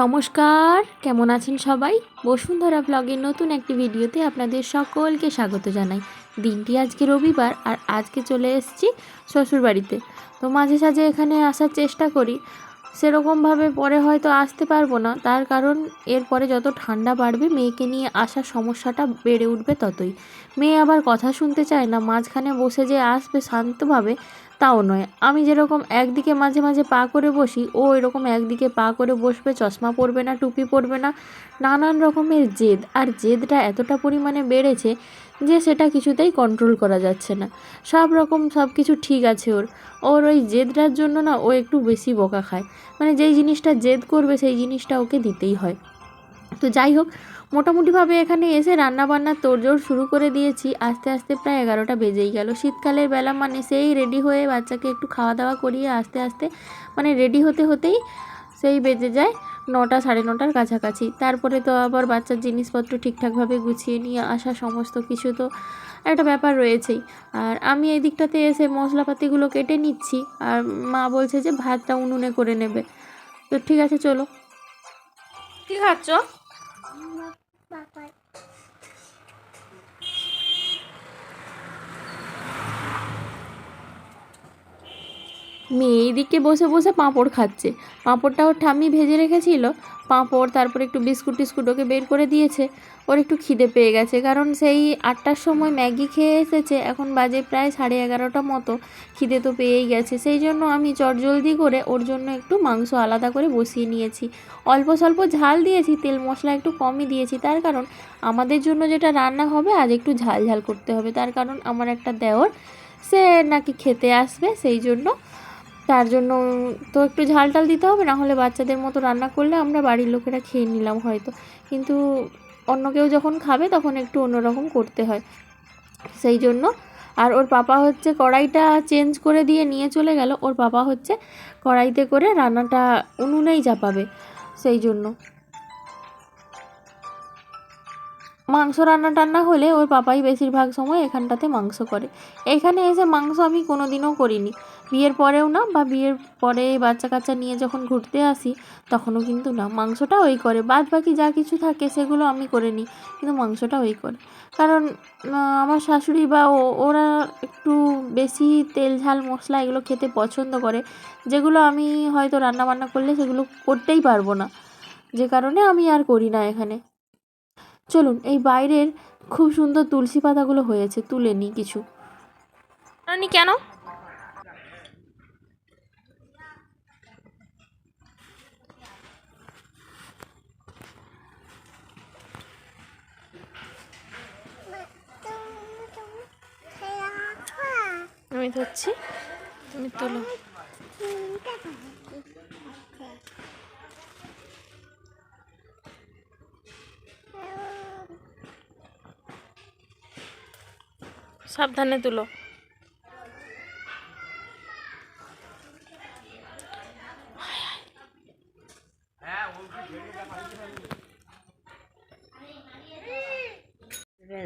নমস্কার, কেমন আছেন সবাই? বসুন্ধরা ব্লগের নতুন একটি ভিডিওতে আপনাদের সকলকে স্বাগত জানাই। দিনটি আজকে রবিবার আর আজকে চলে এসেছি শ্বশুরবাড়িতে। তো মাঝে সাঝে এখানে আসার চেষ্টা করি। সেরকমভাবে পরে হয়তো আসতে পারব না। তার কারণ এরপরে যত ঠান্ডা বাড়বে, মেয়েকে নিয়ে আসার সমস্যাটা বেড়ে উঠবে ততই। মেয়ে আবার কথা শুনতে চায় না। মাঝখানে বসে যে আসবে শান্তভাবে তাও নয়। আমি যেরকম একদিকে মাঝে মাঝে পা করে বসি, ও এরকম একদিকে পা করে বসবে, চশমা পরবে না, টুপি পরবে না, নানান রকমের জেদ। আর জেদটা এতটা পরিমাণে বেড়েছে যে সেটা কিছুতেই কন্ট্রোল করা যাচ্ছে না। সব রকম সব কিছু ঠিক আছে ওর। ওর ওই জেদটার জন্য না ও একটু বেশি বকা খায়। মানে যেই জিনিসটা জেদ করবে, সেই জিনিসটা ওকে দিতেই হয়। তো যাই হোক, মোটামুটিভাবে এখানে এসে রান্নাবান্নার তোড়জোড় শুরু করে দিয়েছি। আস্তে আস্তে প্রায় এগারোটা বেজেই গেল। শীতকালের বেলা মানে সেই রেডি হয়ে বাচ্চাকে একটু খাওয়া দাওয়া করিয়ে আস্তে আস্তে মানে রেডি হতে হতেই সেই বেজে যায় নটা সাড়ে নটার কাছাকাছি। তারপরে তো আবার বাচ্চার জিনিসপত্র ঠিকঠাকভাবে গুছিয়ে নিয়ে আসা সমস্ত কিছু তো একটা ব্যাপার রয়েছেই। আর আমি এই দিকটাতে এসে মশলাপাতিগুলো কেটে নিচ্ছি আর মা বলছে যে ভাতটা উনুনে করে নেবে। তো ঠিক আছে, চলো। কী খাচ্ছ? 爸爸 মেয়ে এইদিকে বসে বসে পাঁপড় খাচ্ছে। পাঁপড়টা ওর ঠাম্মি ভেজে রেখেছিল। পাঁপড় তারপরে একটু বিস্কুট টিস্কুট ওকে বের করে দিয়েছে। ওর একটু খিদে পেয়ে গেছে কারণ সেই আটটার সময় ম্যাগি খেয়ে এসেছে। এখন বাজে প্রায় সাড়ে এগারোটা মতো। খিদে তো পেয়েই গেছে। সেই জন্য আমি চটজলদি করে ওর জন্য একটু মাংস আলাদা করে বসিয়ে নিয়েছি। অল্প স্বল্প ঝাল দিয়েছি, তেল মশলা একটু কমই দিয়েছি। তার কারণ আমাদের জন্য যেটা রান্না হবে, আজ একটু ঝাল ঝাল করতে হবে। তার কারণ আমার একটা দেওর, সে নাকি খেতে আসবে, সেই জন্য তার জন্য তো একটু ঝাল টাল দিতে হবে, না হলে বাচ্চাদের মতো রান্না করলে আমরা বাড়ির লোকেরা খেয়ে নিলাম হয়তো। কিন্তু অন্য কেউ যখন খাবে তখন একটু অন্যরকম করতে হয়। সেই জন্য, আর ওর পাপা হচ্ছে কড়াইটা চেঞ্জ করে দিয়ে নিয়ে চলে গেল, ওর পাপা হচ্ছে কড়াইতে করে রান্নাটা উনুনেই চাপাবে, সেই জন্য। মাংস রান্না টান্না হলে ওর পাপাই বেশিরভাগ সময় এখানটাতে মাংস করে। এখানে এসে মাংস আমি কোনো দিনও করিনি। বিয়ের পরেও না বা বিয়ের পরে বাচ্চা কাচ্চা নিয়ে যখন ঘুরতে আসি, তখনও কিন্তু না। মাংসটা ওই করে। বাদ বাকি যা কিছু থাকে সেগুলো আমি করে নিই, কিন্তু মাংসটা ওই করে। কারণ আমার শাশুড়ি বা ও- ওরা একটু বেশি তেল, ঝাল, মশলা এগুলো খেতে পছন্দ করে। যেগুলো আমি হয়তো রান্না বান্না করলে সেগুলো করতেই পারব না। যে কারণে আমি আর করি না এখানে। চলুন, এই বাইরের খুব সুন্দর তুলসী পাতাগুলো হয়েছে, তুলে নিই কিছু। কেন? আমি ধরছি, তুমি তোলো। সাবধানে তুলো।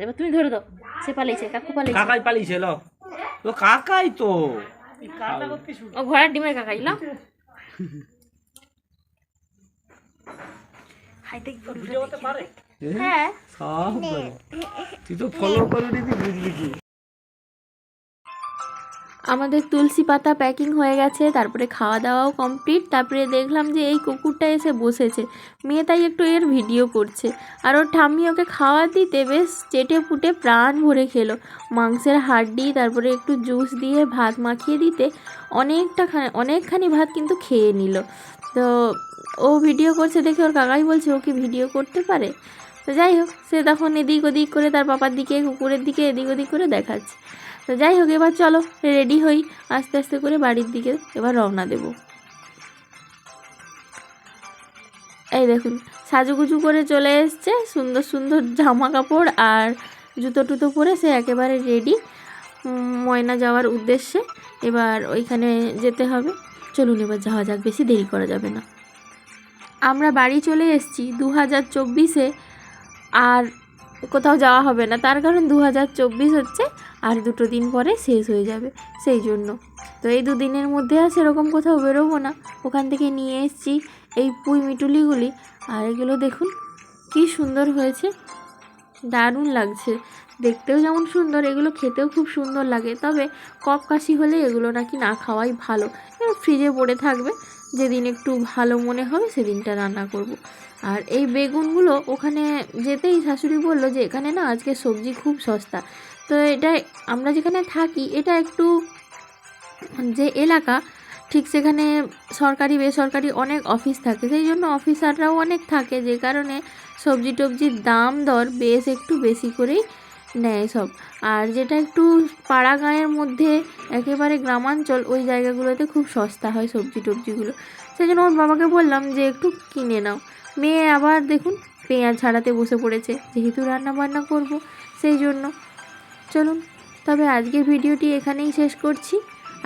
এবার তুমি ধরে দাও সে পালিয়েছে কাকু পালিয়েছে। কাকাই পালিয়েছে ল। ও কাকাই তো। ও ঘোড়ার ডিমের কাকাই লো। হ্যাঁ। সব তুই তো ফলো করে দিবি বুঝলি কি? আমাদের তুলসী পাতা প্যাকিং হয়ে গেছে, তারপরে খাওয়া দাওয়াও কমপ্লিট তারপরে দেখলাম যে এই কুকুরটা এসে বসেছে। মেয়ে তাই একটু এর ভিডিও করছে। আর ওর ঠাম্মি ওকে খাওয়া দিতে বেশ চেটে ফুটে প্রাণ ভরে খেলো। মাংসের হাড্ডি, তারপরে একটু জুস দিয়ে ভাত মাখিয়ে দিতে অনেকটা অনেকখানি ভাত কিন্তু খেয়ে নিল। তো ও ভিডিও করছে দেখে ওর কাকাই বলছে, ও কি ভিডিও করতে পারে? তো যাই হোক, সে তখন এদিক ওদিক করে তার পাপার দিকে, কুকুরের দিকে এদিক ওদিক করে দেখাচ্ছে। তো যাই হোক, এবার চলো রেডি হই। আস্তে আস্তে করে বাড়ির দিকে এবার রওনা দেব। এই দেখুন, সাজুগুজু করে চলে এসছে। সুন্দর সুন্দর জামা কাপড় আর জুতো টুতো পরে সে একেবারে রেডি ময়না যাওয়ার উদ্দেশ্যে এবার ওইখানে যেতে হবে। চলুন, এবার যাওয়া যাক, বেশি দেরি করা যাবে না। আমরা বাড়ি চলে এসেছি দু হাজার চব্বিশে, আর কোথাও যাওয়া হবে না। তার কারণ দু হাজার চব্বিশ হচ্ছে আর দুটো দিন পরে শেষ হয়ে যাবে, সেই জন্য। তো এই দুদিনের মধ্যে আর সেরকম কোথাও বেরোবো না। ওখান থেকে নিয়ে এসেছি এই পুঁই মিটুলিগুলি। আর এগুলো দেখুন, কি সুন্দর হয়েছে। দারুণ লাগছে। দেখতেও যেমন সুন্দর, এগুলো খেতেও খুব সুন্দর লাগে। তবে কফ কাশি হলে এগুলো নাকি না খাওয়াই ভালো। ফ্রিজে পড়ে থাকবে। যেদিন একটু ভালো মনে হবে সেদিনটা রান্না করব। আর এই বেগুনগুলো ওখানে যেতেই শাশুড়ি বলল যে, এখানে না আজকে সবজি খুব সস্তা। তো এটা আমরা যেখানে থাকি, এটা একটু যে এলাকা, ঠিক সেখানে সরকারি, বেসরকারি অনেক অফিস থাকে। সেই জন্য অফিসাররাও অনেক থাকে, যে কারণে সবজি টবজির দাম দর বেশ একটু বেশি করেই নেয় সব। আর যেটা একটু পাড়া গাঁয়ের মধ্যে একেবারে গ্রামাঞ্চল, ওই জায়গাগুলোতে খুব সস্তা হয় সবজি টবজিগুলো। সেই জন্য ওর বাবাকে বললাম যে, একটু কিনে নাও। মেয়ে আবার দেখুন, পেঁয়াজ ছাড়াতে বসে পড়েছে, যেহেতু রান্না বান্না করব, সেই জন্য চলুন, তবে আজকের ভিডিওটি এখানেই শেষ করছি।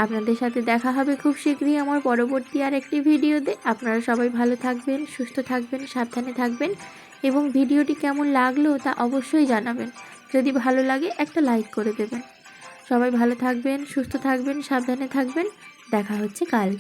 আপনাদের সাথে দেখা হবে খুব শীঘ্রই আমার পরবর্তী আর একটি ভিডিওতে। আপনারা সবাই ভালো থাকবেন, সুস্থ থাকবেন, সাবধানে থাকবেন এবং ভিডিওটি কেমন লাগল তা অবশ্যই জানাবেন। যদি ভালো লাগে একটা লাইক করে দেবেন। সবাই ভালো থাকবেন, সুস্থ থাকবেন, সাবধানে থাকবেন। দেখা হচ্ছে কাল।